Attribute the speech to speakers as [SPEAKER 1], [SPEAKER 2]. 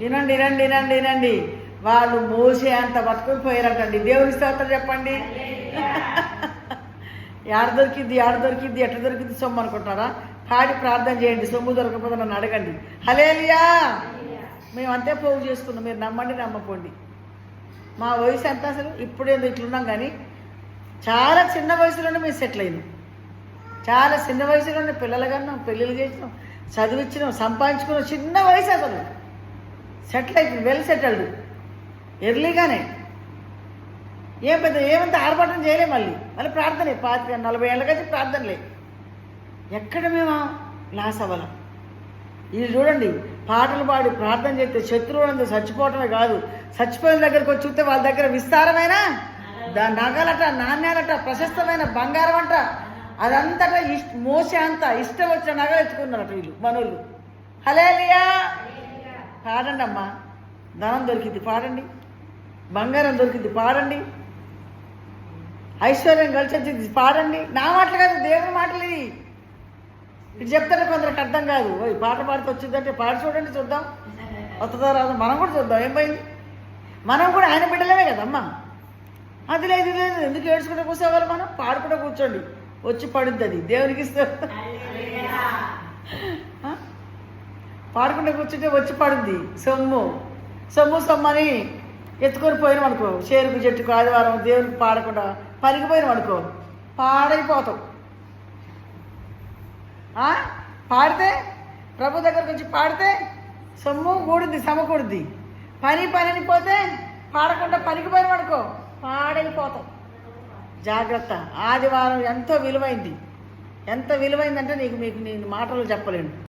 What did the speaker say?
[SPEAKER 1] వినండి వినండి వినండి వినండి. వాళ్ళు మోసే అంత పట్టుకొని పోయారంటండి. దేవుని స్తోత్రం చెప్పండి. యాడ దొరికింది యాడ దొరికింది ఎట్లా దొరికింది సొమ్ము అనుకుంటారా? పాడి ప్రార్థన చేయండి సొమ్ము దొరకకపోతే నన్ను అడగండి. హలేలియా మేము అంతే పోగు చేసుకున్నాం. మీరు నమ్మండి నమ్మకండి. మా వయసు ఎంత అసలు? ఇప్పుడేదో ఇట్లున్నాం కానీ చాలా చిన్న వయసులోనే మేము సెటిల్ అయినాం. చాలా చిన్న వయసులోనే పిల్లలు కన్నాం పెళ్ళిళ్ళు చేసినాం చదివించినాం సంపాదించుకున్నాం. చిన్న వయసు అసలు. సెటిల్ అయిపోయింది వెల్ సెటిల్డ్. ఎర్లీగానే. ఏం పెద్ద ఏమంత ఆర్భాటం చేయలే మళ్ళీ. మళ్ళీ ప్రార్థనే. పాతి నలభై ఏళ్ళ కలిసి ప్రార్థనలే. ఎక్కడ మేము? లాస్ అవ్వలం ఇది చూడండి పాటలు పాడి ప్రార్థన చేస్తే శత్రువులందరూ చచ్చిపోవటమే కాదు. చచ్చిపోయిన దగ్గరకు వచ్చి చూస్తే వాళ్ళ దగ్గర విస్తారమైన? నగలట నాణ్యాలట ప్రశస్తమైన బంగారం అంట. అదంతటా ఇష్ట మోసే అంత ఇష్టం వచ్చిన నగలు ఎత్తుకున్నారట వీళ్ళు మనోళ్ళు. హలేలియా పాడండి అమ్మా ధనం దొరికింది పాడండి. బంగారం దొరికింది పాడండి. ఐశ్వర్యం కలిసి వచ్చింది పాడండి. నా మాటలు కాదు దేవుని మాటలు ఇది. ఇటు చెప్తానే కొందరికి అర్థం కాదు. ఓయ్ పాట పాడితే వచ్చిందంటే పాడి చూడండి చూద్దాం. వస్తుందా రాదు? మనం కూడా చూద్దాం. ఏం పోయింది మనం కూడా ఆయన బిడ్డలమే కదమ్మా. అది లేదు లేదు. ఎందుకు ఏడ్చుకుంటే కూర్చోవాలి మనం? పాడుకుంటూ కూర్చోండి. వచ్చి పడుద్ది అది. దేవునికి ఇస్తే పాడుకుంటూ కూర్చుంటే వచ్చి పడుద్ది సొమ్ము. సొమ్ము సొమ్ము అని ఎత్తుకొని పోయినాం అనుకో. చేరుకు చెట్టుకు ఆదివారం దేవునికి పాడకుండా పరిగిపోయినాం అనుకో. పాడైపోతాం. ఆ? పాడితే ప్రభు దగ్గరకు వచ్చి పాడితే సొమ్ము కూడుద్ది సమకూడుద్ది. పని పని అని పోతే పాడకుండా పనికిపోయిన అనుకో. పాడైపోతాం. జాగ్రత్త. ఆదివారం ఎంతో విలువైంది. ఎంత విలువైందంటే నీకు మీకు నేను మాటలు చెప్పలేను.